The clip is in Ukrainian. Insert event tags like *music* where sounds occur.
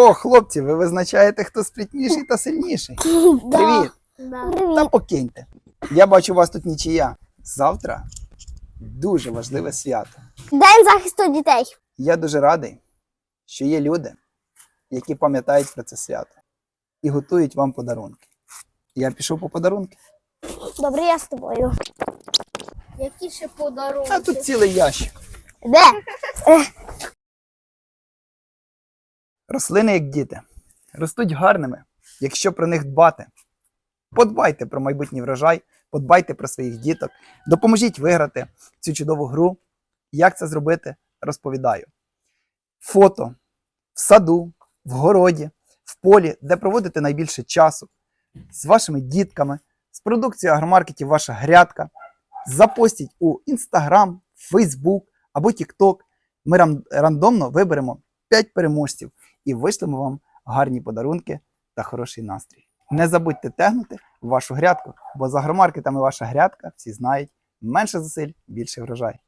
О, хлопці, ви визначаєте, хто спритніший та сильніший. *laughs* Привіт! Да. Та покиньте. Я бачу, у вас тут нічия. Завтра дуже важливе свято. День захисту дітей. Я дуже радий, що є люди, які пам'ятають про це свято і готують вам подарунки. Я пішов по подарунки. Добре, я з тобою. Які ще подарунки? А тут цілий ящик. Де? *laughs* Рослини, як діти, ростуть гарними, якщо про них дбати. Подбайте про майбутній врожай, подбайте про своїх діток, допоможіть виграти цю чудову гру. Як це зробити, розповідаю. Фото в саду, в городі, в полі, де проводите найбільше часу, з вашими дітками, з продукцією агромаркетів ваша грядка. Запостіть у Instagram, Facebook або TikTok. Ми рандомно виберемо 5 переможців і вишлемо вам гарні подарунки та хороший настрій. Не забудьте тегнути вашу грядку, бо за агромаркетами ваша грядка всі знають менше зусиль, більше врожай.